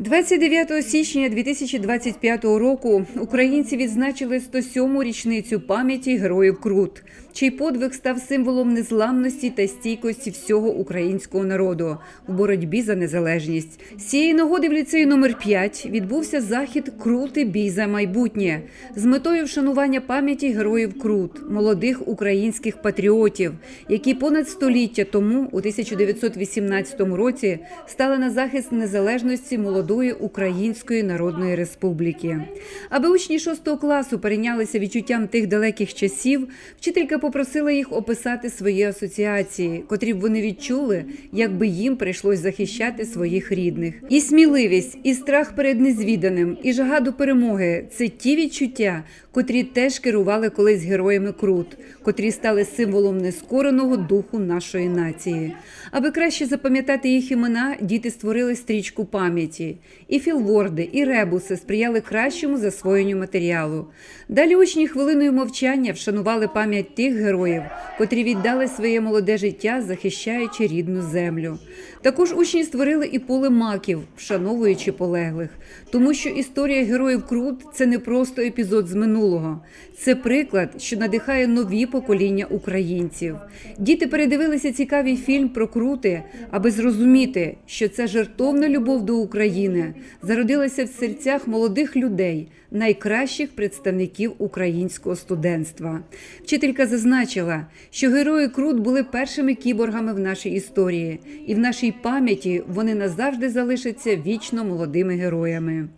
29 січня 2025 року українці відзначили 107-му річницю пам'яті героїв Крут, чий подвиг став символом незламності та стійкості всього українського народу в боротьбі за незалежність. З цієї нагоди в ліцеї номер 5 відбувся захід Крути бій за майбутнє з метою вшанування пам'яті героїв Крут, молодих українських патріотів, які понад століття тому, у 1918 році, стали на захист незалежності молодої Української Народної Республіки. Аби учні 6 класу перейнялися відчуттям тих далеких часів, вчителька попросила їх описати свої асоціації, котрі б вони відчули, якби їм прийшлось захищати своїх рідних. І сміливість, і страх перед незвіданим, і жага до перемоги це ті відчуття, котрі теж керували колись героями Крут, котрі стали символом нескореного духу нашої нації. Аби краще запам'ятати їх імена, діти створили стрічку пам'яті. І філворди, і ребуси сприяли кращому засвоєнню матеріалу. Далі учні хвилиною мовчання вшанували пам'ять тих героїв, котрі віддали своє молоде життя, захищаючи рідну землю. Також учні створили і поле маків, вшановуючи полеглих, тому що історія героїв Крут це не просто епізод з минулого, це приклад, що надихає нові покоління українців. Діти передивилися цікавий фільм про Крути, аби зрозуміти, що ця жертовна любов до України зародилася в серцях молодих людей, найкращих представників українського студентства. Вчителька зазначила, що герої Крут були першими кіборгами в нашій історії, і в нашій пам'яті вони назавжди залишаться вічно молодими героями.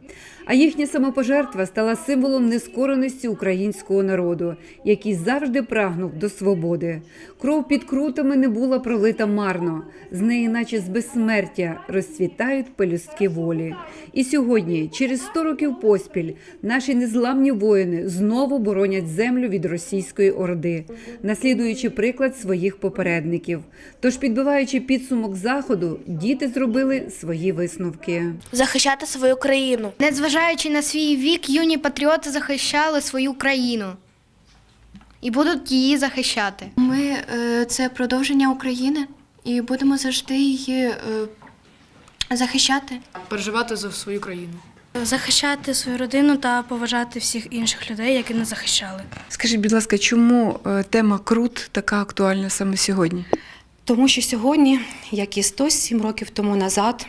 А їхня самопожертва стала символом нескореності українського народу, який завжди прагнув до свободи. Кров під крутами не була пролита марно, з неї, наче з безсмертя, розцвітають пелюстки волі. І сьогодні, через 100 років поспіль, наші незламні воїни знову боронять землю від російської орди, наслідуючи приклад своїх попередників. Тож, підбиваючи підсумок заходу, діти зробили свої висновки. захищати свою країну. Незважаючи на свій вік, юні патріоти захищали свою країну і будуть її захищати. Ми е, це продовження України і будемо завжди її е, захищати. переживати за свою країну. захищати свою родину та поважати всіх інших людей, які нас захищали. Скажіть, будь ласка, чому е, тема Крут така актуальна саме сьогодні? Тому що сьогодні, як і 107 років тому назад,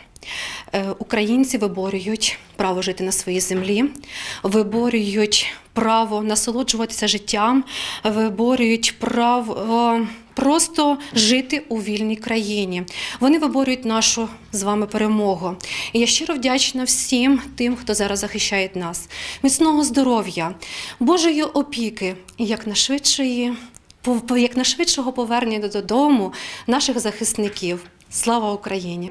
українці виборюють право жити на своїй землі, виборюють право насолоджуватися життям, виборюють право е, просто жити у вільній країні. Вони виборюють нашу з вами перемогу. І я щиро вдячна всім тим, хто зараз захищає нас. Міцного здоров'я, Божої опіки і якнайшвидшої якнайшвидшого повернення додому наших захисників. Слава Україні!